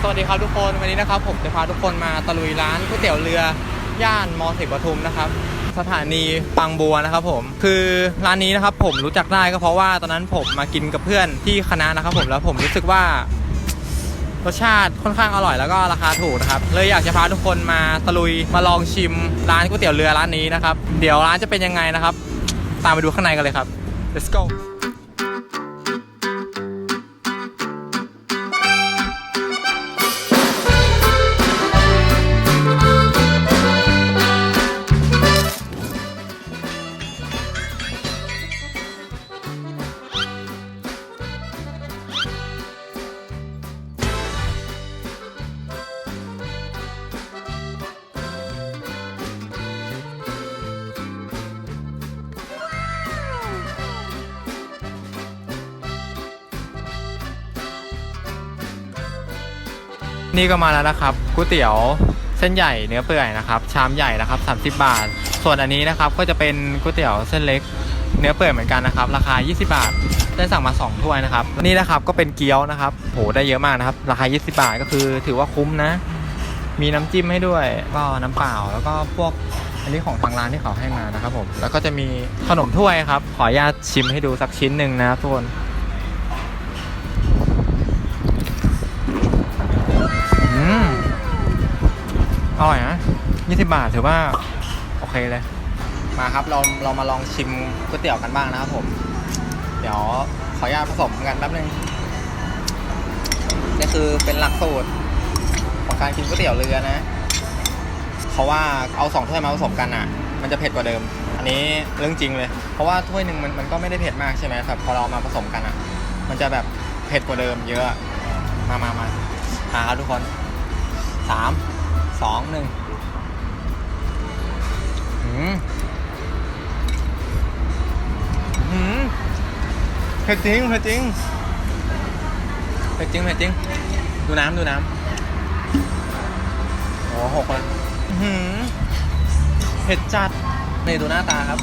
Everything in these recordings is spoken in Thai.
สวัสดีครับทุกคนวันนี้นะครับ ผมจะพาทุกคนมาตะลุยร้านก๋วยเตี๋ยวเรือย่านมอสิบปทุมนะครับ สถานีบางบัวนะครับ ผมคือร้านนี้นะครับ ผมรู้จักได้ก็เพราะว่าตอนนั้นผมมากินกับเพื่อนที่คณะนะครับ ผมแล้วผมรู้สึกว่ารสชาติค่อนข้างอร่อยแล้วก็ราคาถูกนะครับ เลยอยากจะพาทุกคนมาตะลุยมาลองชิมร้านก๋วยเตี๋ยวเรือร้านนี้นะครับ เดี๋ยวร้านจะเป็นยังไงนะครับ ตามไปดูข้างในกันเลยครับ let's go นี่ก็มาแล้วนะครับก๋วยเตี๋ยวเส้นใหญ่เนื้อเปื่อยนะครับ ชามใหญ่นะครับ 30 บาท ส่วนอันนี้นะครับก็จะเป็นก๋วยเตี๋ยวเส้นเล็ก เนื้อเปื่อยเหมือนกันนะครับ ราคา 20 บาท ได้สั่งมา 2 ถ้วยนะครับ นี่นะครับก็เป็นเกี๊ยวนะครับโหได้เยอะมากนะครับ ราคา 20 บาทก็คือถือว่าคุ้มนะ มีน้ำจิ้มให้ด้วย ก็น้ำเปล่าแล้วก็พวกอันนี้ของทางร้านที่เขาให้มานะครับผม แล้วก็จะมีขนมถ้วยครับ ขออนุญาตชิมให้ดูสักชิ้นหนึ่งนะครับทุกคน อืมอร่อยนะ 20 บาทถือว่า โอเคเลย มาครับเราเรามาลองชิมก๋วยเตี๋ยวกันบ้างนะครับผม เดี๋ยวขออนุญาตผสมกันแป๊บนึงนี่คือเป็นหลักสูตรของการกินก๋วยเตี๋ยวเรือนะเพราะว่าเอาสองถ้วยมาผสมกันอะ มันจะเผ็ดกว่าเดิม อันนี้เรื่องจริงเลย เพราะว่าถ้วยหนึ่งมันมันก็ไม่ได้เผ็ดมากใช่ไหมแต่พอเรามาผสมกันอะ มันจะแบบเผ็ดกว่าเดิม เยอะมามามามาครับทุกคนสามสองหนึ่ง เผ็ดจริงเผ็ดจริงเผ็ดจริงเผ็ดจริง ดูน้ำดูน้ำโอ้หกเลยอื้อหืมเผ็ดจัดนี่ดูหน้าตาครับ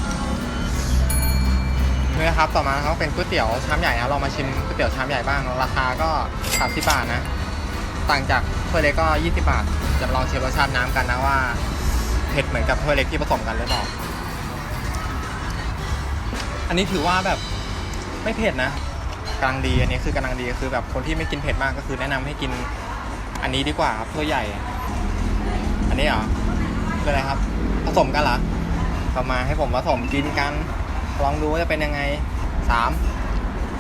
นี่นะครับต่อมาเขาเป็นก๋วยเตี๋ยวชามใหญ่นะเรามาชิมก๋วยเตี๋ยวชามใหญ่บ้าง ราคาก็30บาทนะ ต่างจากถ้วยเล็กก็ 20 บาท จะลองชิมรสชาติน้ำกันนะว่า ผ็ดเหมือนกับถ้วยเล็กที่ผสมกันหรือเปล่า อันนี้ถือว่าแบบไม่เผ็ดนะกำลังดีอันนี้คือกำลังดีคือแบบคนที่ไม่กินเผ็ดมากก็คือแนะนำให้กินอันนี้ดีกว่าครับถ้วยใหญ่ อันนี้เหรอคืออะไรครับ ผสมกันเหรอเอามาให้ผมผสมกินกัน ลองดูว่าจะเป็นยังไงสาม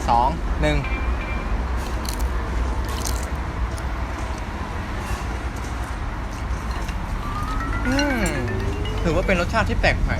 สองหนึ่ง ถือว่าเป็นรสชาติที่แปลกใหม่